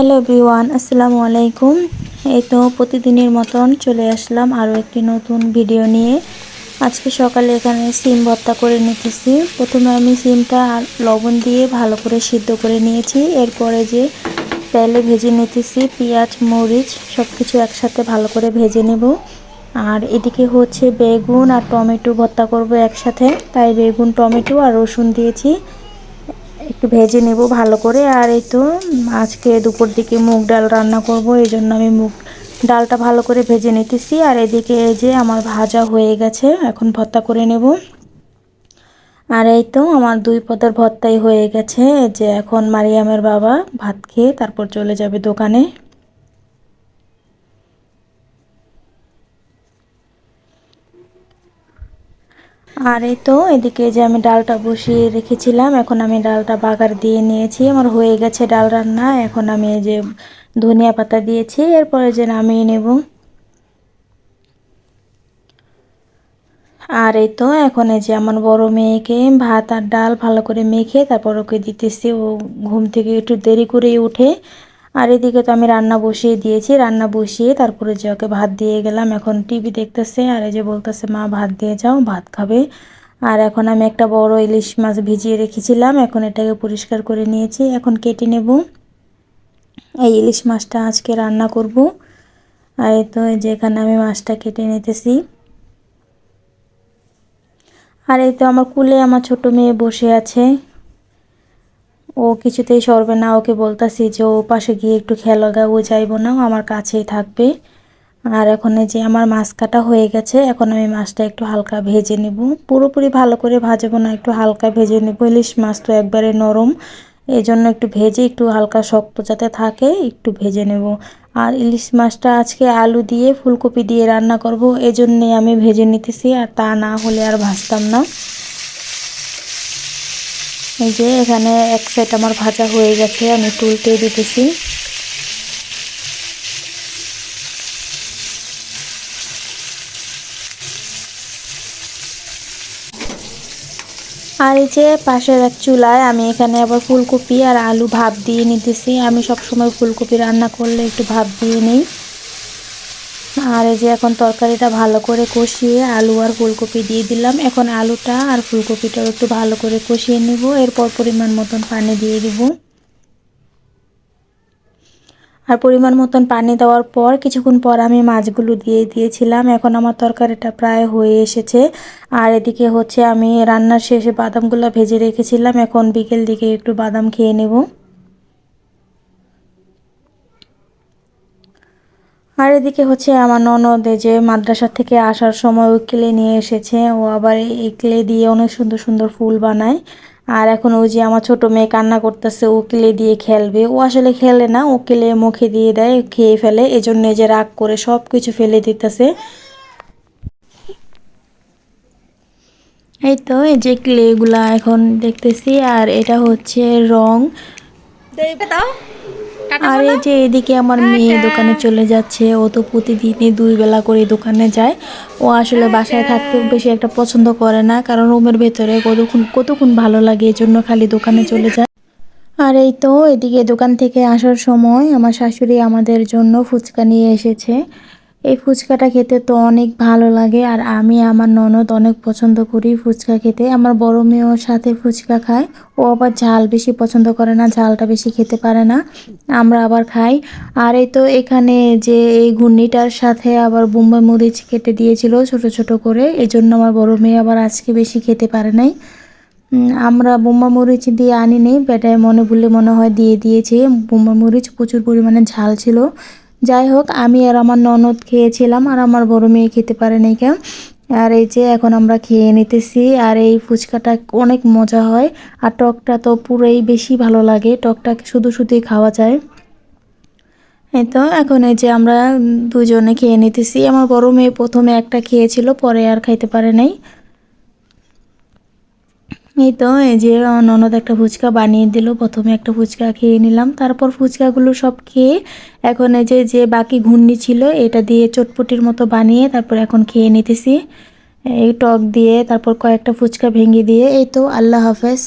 Hello everyone, আসসালামু আলাইকুম। এই তো প্রতিদিনের মতন চলে আসলাম আরও একটি নতুন ভিডিও নিয়ে। আজকে সকালে এখানে সিম ভর্তা করে নিতেছি। প্রথমে আমি সিমটা লবণ দিয়ে ভালো করে সিদ্ধ করে নিয়েছি। এরপরে যে তেলে ভেজে নিতেছি পেঁয়াজ, মরিচ সব কিছু একসাথে ভালো করে ভেজে নেব। আর এদিকে হচ্ছে বেগুন আর টমেটো ভর্তা করব একসাথে। তাই বেগুন, টমেটো আর রসুন দিয়েছি। একটু ভেজে নেব ভালো করে। আর এই তো আজকে দুপুর দিকে মুগ ডাল রান্না করব, এই জন্য আমি মুগ ডালটা ভালো করে ভেজে নিতেছি। আর এদিকে এই যে আমার ভাজা হয়ে গেছে, এখন ভর্তা করে নেব। আর এই তো আমার দুই পদের ভর্তাই হয়ে গেছে। যে এখন মারিয়ামের বাবা ভাত খেয়ে তারপর চলে যাবে দোকানে। আর এই তো, এদিকে যে আমি ডালটা বসিয়ে রেখেছিলাম, এখন আমি ডালটা বাগার দিয়ে নিয়েছি। আমার হয়ে গেছে ডাল রান্না, এখন আমি যে ধনিয়া পাতা দিয়েছি, এরপরে যে নামিয়ে নেব। আর এই তো, এখন এই যে আমার বড় মেয়েকে ভাত আর ডাল ভালো করে মেখে তারপর ওকে দিতেছি, ও ঘুম থেকে একটু দেরি করেই উঠে। আর এদিকে তো আমি রান্না বসিয়ে দিয়েছি। রান্না বসিয়ে তারপরে যে ওকে ভাত দিয়ে গেলাম, এখন টিভি দেখতেছে আর এই যে বলতেছে, মা, ভাত দিয়ে যাও, ভাত খাবে। আর এখন আমি একটা বড় ইলিশ মাছ ভিজিয়ে রেখেছিলাম। এখন এটাকে পরিষ্কার করে নিয়েছি। এখন কেটে নেব। এই ইলিশ মাছটা আজকে রান্না করব। আর এই তো যে এখানে আমি মাছটা কেটে নিতেছি। আর এই তো আমার কুলে আমার ছোট মেয়ে বসে আছে। কিছুতেই সরবে না। ওকে বলতাছি যে, ও পাশে গিয়ে একটু খেলাগা ও যাইব না, ও আমার কাছেই থাকবে। আর এখন যে আমার মাছ কাটা হয়ে গেছে, এখন আমি মাছটা একটু হালকা ভেজে নিব। পুরোপুরি ভালো করে ভাজবো না, একটু হালকা ভেজে নেব। ইলিশ মাছ তো একবারে নরম এই জন্য একটু ভেজে একটু হালকা শক্ত যাতে থাকে, একটু ভেজে নেব। আর ইলিশ মাছটা আজকে আলু দিয়ে, ফুলকপি দিয়ে রান্না করব এজন্যে আমি ভেজে নিতেছি, আর তা না হলে আর ভাজতাম না। এই যে এখানে এক সাইড আমার ভাজা হয়ে গেছে, আমি তুলতে দিতেছি। আর এই যে পাশের এক চুলায় আমি এখানে আবার ফুলকপি আর আলু ভাপ দিয়ে নিতেছি। আমি সবসময় ফুলকপি রান্না করলে একটু ভাপ দিয়ে নিই। আর এই যে এখন তরকারিটা ভালো করে কষিয়ে আলু আর ফুলকপি দিয়ে দিলাম। এখন আলুটা আর ফুলকপিটাও একটু ভালো করে কষিয়ে নিব। এরপর পরিমাণ মতন পানি দিয়ে দিব। আর পরিমাণ মতন পানি দেওয়ার পর কিছুক্ষণ পর আমি মাছগুলো দিয়ে দিয়েছিলাম। এখন আমার তরকারিটা প্রায় হয়ে এসেছে। আর এদিকে হচ্ছে আমি রান্নার শেষে বাদামগুলো ভেজে রেখেছিলাম। এখন বিকেল দিকে একটু বাদাম খেয়ে নেব। আর এদিকে হচ্ছে আমার ননদ যে মাদ্রাসা থেকে আসার সময় ওই ক্লে নিয়ে এসেছে। ও আবার এই ক্লে দিয়ে অনেক সুন্দর সুন্দর ফুল বানায়। আর এখন ওই যে আমার ছোট মেয়ে কান্না করতেছে, ও দিয়ে খেলবে। ও আসলে খেলে না, ও মুখে দিয়ে দেয়, খেয়ে ফেলে। এজন্য যে রাগ করে সব কিছু ফেলে দিতেছে। এই তো, এই যে ক্লেগুলা এখন দেখতেছি। আর এটা হচ্ছে রং। দাও আর এই যে এদিকে আমার মেয়ে দোকানে চলে যাচ্ছে ও তো প্রতিদিনই দুই বেলা করে দোকানে যায়। ও আসলে বাসায় থাকতে বেশি একটা পছন্দ করে না কারণ রুমের ভেতরে কতক্ষণ কতক্ষণ ভালো লাগে এই জন্য খালি দোকানে চলে যায়। আর এই তো এদিকে দোকান থেকে আসার সময় আমার শাশুড়ি আমাদের জন্য ফুচকা নিয়ে এসেছে। এই ফুচকাটা খেতে তো অনেক ভালো লাগে আর আমি আমার ননদ অনেক পছন্দ করি ফুচকা খেতে। আমার বড় মেয়েও সাথে ফুচকা খায়। ও আবার ঝাল বেশি পছন্দ করে না, ঝালটা বেশি খেতে পারে না। আমরা আবার খাই। আর এই তো এখানে যে এই ঘূর্ণিটার সাথে আবার বোম্বাই মরিচ কেটে দিয়েছিল ছোট ছোট করে এই জন্য আমার বড় মেয়ে আবার আজকে বেশি খেতে পারে নাই। আমরা বোম্বা মরিচ দিয়ে আনি নেই বেটায় মনে ভুলে মনে হয় দিয়ে দিয়েছে। বোম্বা মরিচ প্রচুর পরিমাণে ঝাল ছিল। যাই হোক আমি আর আমার ননদ খেয়েছিলাম আর আমার বড় মেয়ে খেতে পারে নাই কেন আর এই যে এখন আমরা খেয়ে নিতেছি আর এই ফুচকাটা অনেক মজা হয়। আর টকটা তো পুরোই বেশি ভালো লাগে, টকটা শুধু শুধুই খাওয়া যায়। এই তো, এখন এই যে আমরা দুজনে খেয়ে নিতেছি। আমার বড় মেয়ে প্রথমে একটা খেয়েছিল, পরে আর খাইতে পারে নাই। এই তো, এই যে ননদ একটা ফুচকা বানিয়ে দিল। প্রথমে একটা ফুচকা খেয়ে নিলাম। তারপর ফুচকাগুলো সব খেয়ে এখন এই যে যে বাকি ঘূর্ণি ছিল, এটা দিয়ে চটপটির মতো বানিয়ে তারপর এখন খেয়ে নিতেছি। এই টক দিয়ে তারপর কয়েকটা ফুচকা ভেঙে দিয়ে। এই তো, আল্লাহ হাফেজ।